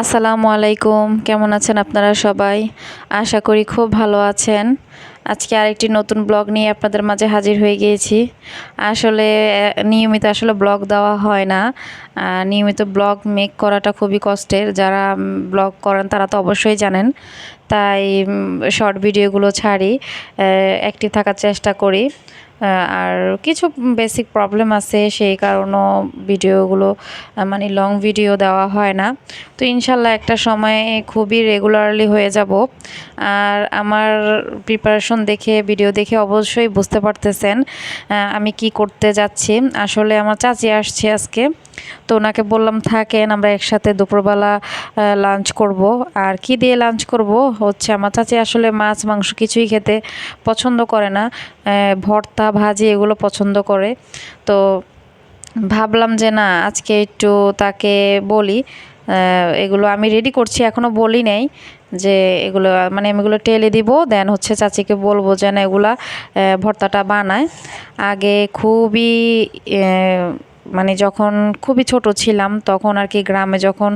আসসালামু আলাইকুম। কেমন আছেন আপনারা সবাই? আশা করি খুব ভালো আছেন। আজকে আরেকটি নতুন ব্লগ নিয়ে আপনাদের মাঝে হাজির হয়ে গিয়েছি। আসলে নিয়মিত আসলে ব্লগ দেওয়া হয় না। নিয়মিত ব্লগ মেক করাটা খুবই কষ্টের। যারা ব্লগ করেন তারা তো অবশ্যই জানেন। তাই শর্ট ভিডিওগুলো ছাড়ি অ্যাক্টিভ থাকার চেষ্টা করি। আর কিছু বেসিক প্রবলেম আছে, সেই কারণও ভিডিওগুলো মানে লং ভিডিও দেওয়া হয় না। তো ইনশাল্লাহ একটা সময়ে খুবই রেগুলারলি হয়ে যাব। আর আমার প্রিপারেশন দেখে ভিডিও দেখে অবশ্যই বুঝতে পারতেছেন আমি কি করতে যাচ্ছি। আসলে আমার চাচি আসছে আজকে। তো ওনাকে বললাম, থাকেন, আমরা একসাথে দুপুরবেলা লাঞ্চ করব। আর কি দিয়ে লাঞ্চ করব? হচ্ছে আমার চাচি আসলে মাছ, মাংস কিছুই খেতে পছন্দ করে না। ভর্তা, ভাজি এগুলো পছন্দ করে। তো ভাবলাম যে, না, আজকে একটু তাকে বলি। এগুলো আমি রেডি করছি এখনও বলি নাই যে এগুলো মানে আমি এগুলো টেলে দিব। দেন হচ্ছে চাচিকে বলব যেন এগুলা ভর্তাটা বানায়। আগে খুবই মানে যখন খুবই ছোট ছিলাম, তখন আর কি গ্রামে যখন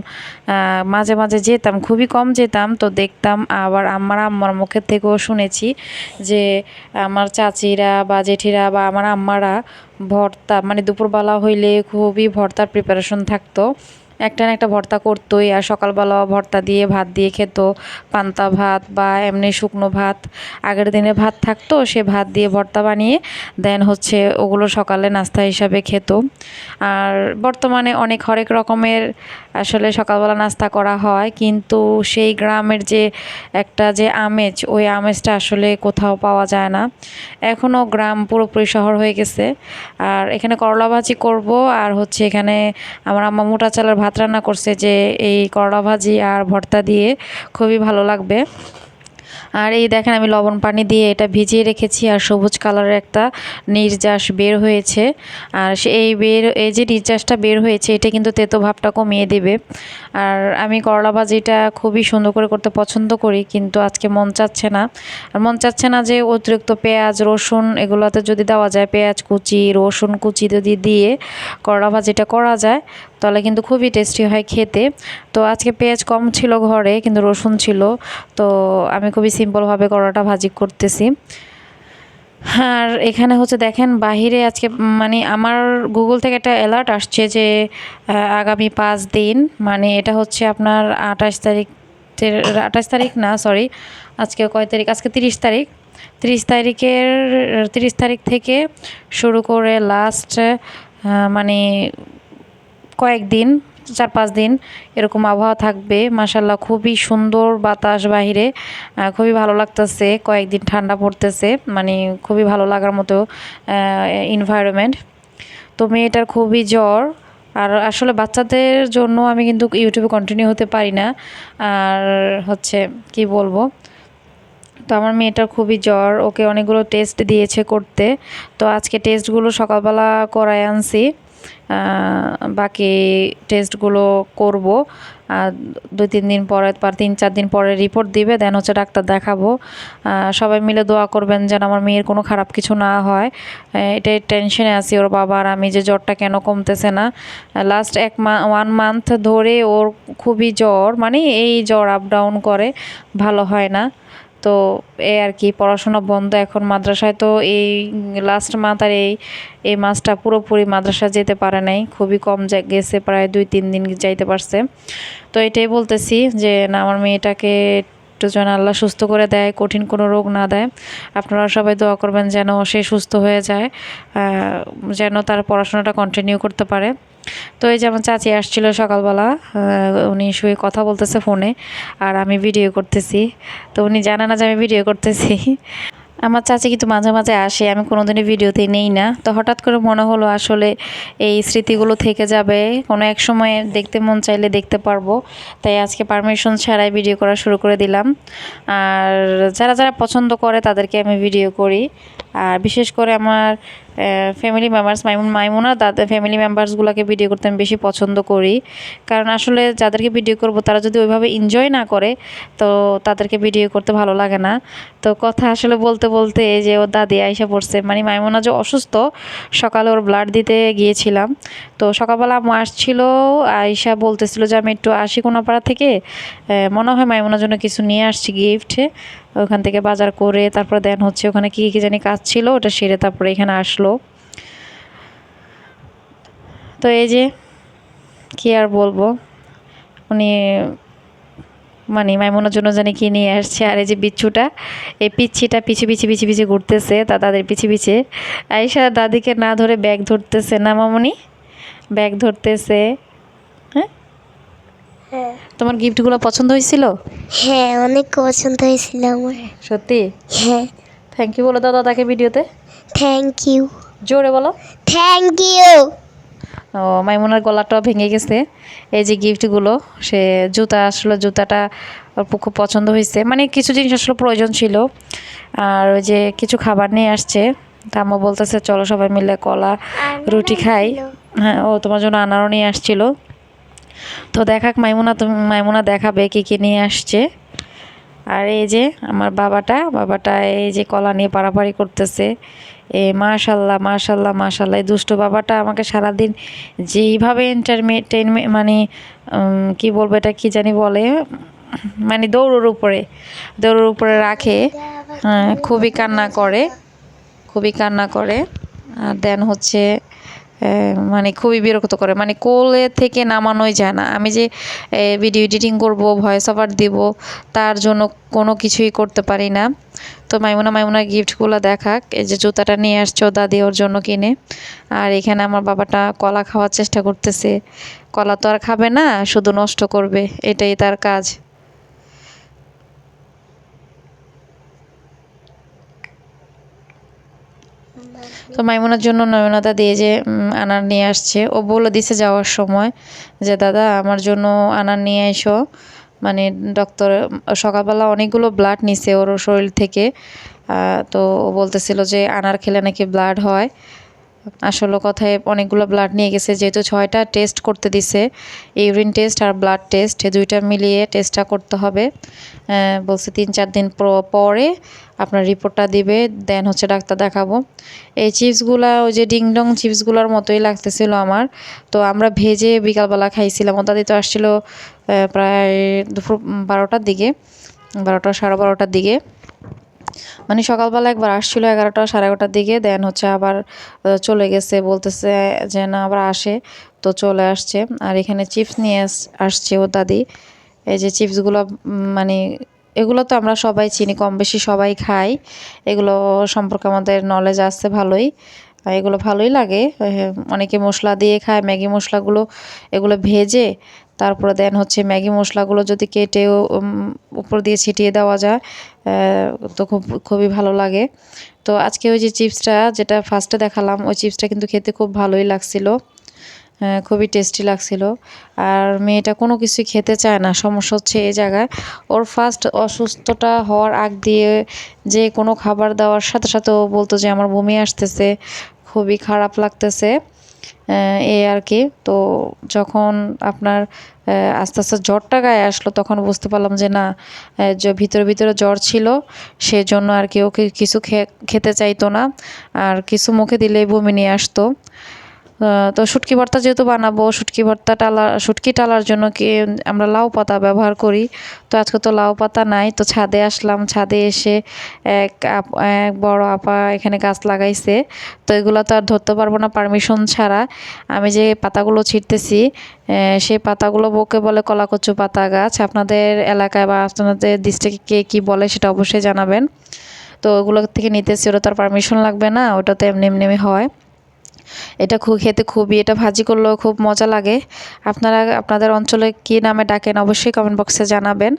মাঝে মাঝে যেতাম, খুবই কম যেতাম, তো দেখতাম আবার আমার আম্মার মুখের থেকেও শুনেছি যে আমার চাচিরা বা জেঠিরা বা আমার আম্মারা ভর্তা মানে দুপুরবেলা হইলে খুবই ভর্তার প্রিপারেশন থাকতো। একটা না একটা ভর্তা করতোই। আর সকালবেলা ভর্তা দিয়ে, ভাত দিয়ে খেত। পান্তা ভাত বা এমনি শুকনো ভাত। আগের দিনে ভাত থাকতো, সে ভাত দিয়ে ভর্তা বানিয়ে, দেন হচ্ছে ওগুলো সকালে নাস্তা হিসাবে খেত। আর বর্তমানে অনেক হরেক রকমের আসলে সকালবেলা নাস্তা করা হয়, কিন্তু সেই গ্রামের যে একটা যে আমেজ, ওই আমেজটা আসলে কোথাও পাওয়া যায় না। এখনও গ্রাম পুরোপুরি শহর হয়ে গেছে। আর এখানে করলা ভাজি করব, আর হচ্ছে এখানে আমার আম্মা মোটা চালের ভাত রান্না করছে যে এই করলা ভাজি আর ভর্তা দিয়ে খুবই ভালো লাগবে। আর এই দেখেন আমি লবণ পানি দিয়ে এটা ভিজিয়ে রেখেছি আর সবুজ কালারের একটা নির্যাস বের হয়েছে। আর এই বের, এই যে নির্যাসটা বের হয়েছে, এটা কিন্তু তেতো ভাবটা কমিয়ে দেবে। আর আমি করলা ভাজিটা খুবই সুন্দর করে করতে পছন্দ করি, কিন্তু আজকে মন চাচ্ছে না। আর মন চাচ্ছে না যে অতিরিক্ত পেঁয়াজ, রসুন এগুলোতে যদি দেওয়া যায়, পেঁয়াজ কুচি, রসুন কুচি যদি দিয়ে করলা ভাজিটা করা যায় তাহলে কিন্তু খুবই টেস্টি হয় খেতে। তো আজকে পেঁয়াজ কম ছিল ঘরে, কিন্তু রসুন ছিল। তো আমি খুবই সিম্পলভাবে করলাটা ভাজি করতেছি। আর এখানে হচ্ছে দেখেন, বাহিরে আজকে মানে আমার গুগল থেকে একটা অ্যালার্ট আসছে যে আগামী পাঁচ দিন মানে এটা হচ্ছে আপনার আঠাশ তারিখ আঠাশ তারিখ না সরি আজকে কয় তারিখ? আজকে তিরিশ তারিখ। তিরিশ তারিখের, তিরিশ তারিখ থেকে শুরু করে লাস্ট মানে কয়েকদিন চার পাঁচ দিন এরকম আবহাওয়া থাকবে। মাসাল্লাহ খুবই সুন্দর বাতাস বাহিরে। খুবই ভালো লাগতেছে, কয়েকদিন ঠান্ডা পড়তেছে মানে খুবই ভালো লাগার মতো এনভায়রনমেন্ট তো মেয়েটার খুবই জ্বর, আর আসলে বাচ্চাদের জন্য আমি কিন্তু ইউটিউবে কন্টিনিউ হতে পারি না। আর হচ্ছে, কি বলব? তো আমার মেয়েটার খুবই জ্বর, ওকে অনেকগুলো টেস্ট দিয়েছে করতে। তো আজকে টেস্টগুলো সকালবেলা করায় আনছি। বাকি টেস্টগুলো করব। আর দুই, তিন দিন পরে, বা তিন, চার দিন পরে রিপোর্ট দিবে দেন হচ্ছে ডাক্তার দেখাবো। সবাই মিলে দোয়া করবেন যেন আমার মেয়ের কোনো খারাপ কিছু না হয়। এটাই টেনশনে আছি ওর বাবা আর আমি যে জ্বরটা কেন কমতেছে না। লাস্ট এক মা ওয়ান মান্থ ধরে ওর খুবই জ্বর মানে এই জ্বর আপ ডাউন করে, ভালো হয় না। তো এই আর কি, পড়াশোনা বন্ধ এখন। মাদ্রাসায় তো এই লাস্ট মান্থ আর এই এই মাসটা পুরোপুরি মাদ্রাসা যেতে পারে নাই। খুবই কম গেছে প্রায় দুই তিন দিন যাইতে পারছে। তো এটাই বলতেছি যে, না, আমার মেয়েটাকে একটু যেন আল্লাহ সুস্থ করে দেয়, কঠিন কোনো রোগ না দেয়। আপনারা সবাই দোয়া করবেন যেন সে সুস্থ হয়ে যায় যেন তার পড়াশোনাটা কন্টিনিউ করতে পারে। তো এই যে আমার চাচি আসছিল সকালবেলা উনি শুয়ে কথা বলতেছে ফোনে, আর আমি ভিডিও করতেছি। তো উনি জানে না যে আমি ভিডিও করতেছি। আমার চাচি কিন্তু মাঝে মাঝে আসে, আমি কোনোদিনই ভিডিওতে নেই না। তো হঠাৎ করে মনে হলো আসলে এই স্মৃতিগুলো থেকে যাবে। কোনো এক সময় দেখতে মন চাইলে দেখতে পারব। তাই আজকে পারমিশন ছাড়াই ভিডিও করা শুরু করে দিলাম। আর যারা যারা পছন্দ করে তাদেরকে আমি ভিডিও করি। আর বিশেষ করে আমার ফ্যামিলি মেম্বার্স মাইমুন, মাইমুনা দাদা ফ্যামিলি মেম্বার্সগুলোকে ভিডিও করতে আমি বেশি পছন্দ করি। কারণ আসলে যাদেরকে ভিডিও করব, তারা যদি ওইভাবে এনজয় না করে, তো তাদেরকে ভিডিও করতে ভালো লাগে না। তো কথা আসলে বলতে বলতে যে ওর দাদি আইসা পড়ছে মানে মাইমুনা যে অসুস্থ, সকালে ওর ব্লাড দিতে গিয়েছিলাম। তো সকালবেলা আম্মু আসছিল, আইসা বলতেছিল যে আমি একটু আসি কোনাপাড়া থেকে মনে হয় মাইমুনার জন্য কিছু নিয়ে আসছি গিফট ওখান থেকে বাজার করে তারপর দেন হচ্ছে ওখানে কী কী জানি কাজ ছিল, ওটা সেরে তারপরে এখানে আসলো। তো এই যে, কি আর বলব? উনি মানে মাইমুনার জন্য জানি কি নিয়ে আসছে, আর এই যে বিচ্ছুটা, এই পিচ্ছিটা পিছে পিছে পিছে পিছে ঘুরতেছে, তা দাদের পিছে পিছে। আইসা দাদিকে না ধরে ব্যাগ ধরতেছে না মামনি? ব্যাগ ধরতেছে। হ্যাঁ। তোমার গিফটগুলো পছন্দ হয়েছিল? হ্যাঁ অনেক পছন্দ হয়েছিল আমার। সত্যি? হ্যাঁ। থ্যাংক ইউ বলো দাদা তাকে ভিডিওতে। থ্যাংক ইউ জোরে বলো। থ্যাংক ইউ ও মাইমুনার গলাটাও ভেঙে গেছে। এই যে গিফটগুলো সে জুতা আসলে জুতাটা ওর খুব পছন্দ হয়েছে। মানে কিছু জিনিস আসলে প্রয়োজন ছিল। আর ওই যে কিছু খাবার নিয়ে আসছে। তাম্মা বলতেছে চলো সবাই মিলে কলা রুটি খাই। হ্যাঁ ও তোমার জন্য আনারও নিয়ে আসছিল। তো দেখাক মাইমুনা তুমি মাইমুনা দেখাবে কী কী নিয়ে আসছে। আর এই যে আমার বাবাটা বাবাটা এই যে কলা নিয়ে পাড়াপাড়ি করতেছে। এ মাশাল্লাহ মাশাল্লাহ মাশাল্লাহ। এই দুষ্ট বাবাটা আমাকে সারাদিন যেইভাবে এন্টারটেন মানে কি বলব এটা কি জানি বলে? মানে দৌড়ের উপরে দৌড়ের উপরে রাখে। হ্যাঁ খুবই কান্না করে, খুবই কান্না করে। আর দেন হচ্ছে মানে খুবই বিরক্ত করে। মানে কোলে থেকে নামানোই যায় না। আমি যে ভিডিও এডিটিং করব ভয়েস ওভার দিব, তার জন্য কোনো কিছুই করতে পারি না। তো মাইমুনা, মাইমুনার গিফটগুলো দেখাক। এই যে জুতাটা নিয়ে আসছো দাদি ওর জন্য কিনে। আর এখানে আমার বাবাটা কলা খাওয়ার চেষ্টা করতেছে। কলা তো আর খাবে না, শুধু নষ্ট করবে। এটাই তার কাজ। তো মাইমুনার জন্য নয়নাদা দিয়ে যে আনার নিয়ে আসছে। ও বলে দিছে যাওয়ার সময় যে, দাদা, আমার জন্য আনার নিয়ে এসো। মানে ডক্টর সকালবেলা অনেকগুলো ব্লাড নিছে ওর শরীর থেকে। তো ও বলতেছিল যে, আনার খেলে নাকি ব্লাড হয়। আসলে কথায় অনেকগুলো ব্লাড নিয়ে গেছে, যেহেতু ছয়টা টেস্ট করতে দিছে ইউরিন টেস্ট আর ব্লাড টেস্ট এই দুইটা মিলিয়ে টেস্টটা করতে হবে। বলছে তিন চার দিন পরে আপনার রিপোর্টটা দিবে দেন হচ্ছে ডাক্তার দেখাবো। এই চিপসগুলা ওই যে ডিংডং চিপসগুলোর মতোই লাগতেছিল আমার। তো আমরা ভেজে বিকালবেলা খাইছিলাম ও দাদি তো আসছিল প্রায় দুপুর বারোটার দিকে, বারোটা সাড়ে বারোটার দিকে। মানে সকালবেলা একবার আসছিল এগারোটা, সাড়ে এগারোটার দিকে দেন হচ্ছে আবার চলে গেছে, বলতেছে যে না, আবার আসে, তো চলে আসছে। আর এখানে চিপস নিয়ে আস- আসছে ও দাদি। এই যে চিপসগুলো মানে এগুলো তো আমরা সবাই চিনি কম বেশি সবাই খাই। এগুলো সম্পর্কে আমাদের নলেজ আছে ভালোই। এগুলো ভালোই লাগে। অনেকে মশলা দিয়ে খায়, ম্যাগি মশলাগুলো, এগুলো ভেজে তারপরে দেন হচ্ছে ম্যাগি মশলাগুলো যদি কেটে উপর দিয়ে ছিটিয়ে দেওয়া যায় তো খুব, খুবই ভালো লাগে। তো আজকে ওই যে চিপসটা যেটা ফার্স্টে দেখালাম, ওই চিপসটা কিন্তু খেতে খুব ভালোই লাগছিল খুবই টেস্টি লাগছিল। আর মেয়েটা কোনো কিছুই খেতে চায় না, সমস্যা হচ্ছে এই জায়গায়। ওর ফার্স্ট অসুস্থটা হওয়ার আগ দিয়ে যে কোনো খাবার দেওয়ার সাথে সাথে ও বলতো যে, আমার বমি আসতেছে, খুবই খারাপ লাগতেছে। এই আর কি। তো যখন আপনার আস্তে আস্তে জ্বরটা গায়ে আসলো, তখন বুঝতে পারলাম যে না যে ভিতরে ভিতরে জ্বর ছিল, সেজন্য আর কি ওকে কিছু খেতে চাইতো না। আর কিছু মুখে দিলেই বমি নিয়ে আসতো। তো শুটকি ভর্তা যেহেতু বানাবো, শুটকি ভর্তা টালা, শুটকি টালার জন্য কি আমরা লাউ পাতা ব্যবহার করি? তো আজকে তো লাউ পাতা নাই, তো ছাদে আসলাম, ছাদে এসে এক এক বড় আপা এখানে গাছ লাগাইছে। তো এগুলো তো আর ধরতে পারব না, পারমিশন ছাড়া। আমি যে পাতাগুলো ছিঁড়তেছি সেই পাতাগুলো বকে বলে কলাকচু পাতা গাছ। আপনাদের এলাকায় বা আপনাদের ডিস্ট্রিক্টে কে কী বলে সেটা অবশ্যই জানাবেন। তো ওগুলো থেকে নিতেছি ওটা তো আর পারমিশন লাগবে না, ওটা তো এমনি এমনি হয়। এটা খুব খেতে খুবই, এটা ভাজি করলেও খুব মজা লাগে। আপনারা, আপনাদের অঞ্চলে কী নামে ডাকেন অবশ্যই কমেন্ট বক্সে জানাবেন।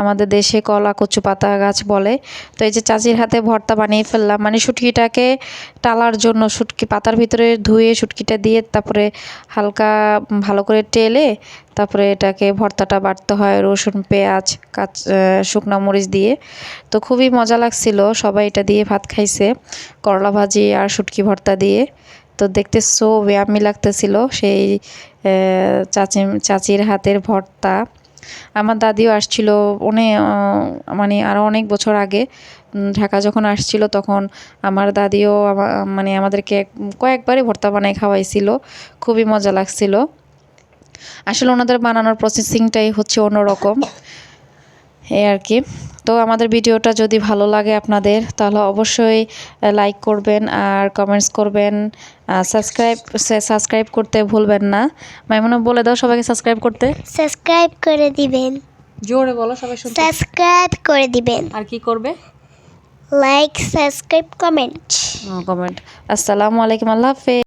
আমাদের দেশে কলা কচু পাতা গাছ বলে। তো এই যে চাচির হাতে ভর্তা বানিয়ে ফেললাম মানে শুটকিটাকে টালার জন্য শুটকি পাতার ভিতরে ধুয়ে শুটকিটা দিয়ে তারপরে হালকা ভালো করে টেলে তারপরে এটাকে ভর্তাটা বাটতে হয়, রসুন, পেঁয়াজ, কাঁচ শুকনো মরিচ দিয়ে। তো খুবই মজা লাগছিল, সবাই এটা দিয়ে ভাত খাইছে, করলা ভাজি আর শুটকি ভর্তা দিয়ে। তো দেখতে সো ব্যায়ামি লাগতেছিল সেই চাচি, চাচির হাতের ভর্তা। আমার দাদিও আসছিল অনেক মানে আরও অনেক বছর আগে। ঢাকা যখন আসছিল তখন আমার দাদিও মানে আমাদেরকে কয়েকবারই ভর্তা বানাই খাওয়াইছিল। খুবই মজা লাগছিল। আসলে ওনাদের বানানোর প্রসেসিংটাই হচ্ছে অন্যরকম। এই আর কি। তো আমাদের ভিডিওটা যদি ভালো লাগে আপনাদের তাহলে অবশ্যই লাইক করবেন আর কমেন্টস করবেন। সাবস্ক্রাইব সাবস্ক্রাইব করতে ভুলবেন না। মাইমুনা বলে দাও সবাইকে সাবস্ক্রাইব করতে। সাবস্ক্রাইব করে দিবেন। জোরে বলো সবাই শুনতে। সাবস্ক্রাইব করে দিবেন। আর কি করবে? লাইক সাবস্ক্রাইব কমেন্ট কমেন্ট আসসালামু আলাইকুম আল্লাহ হাফেজ।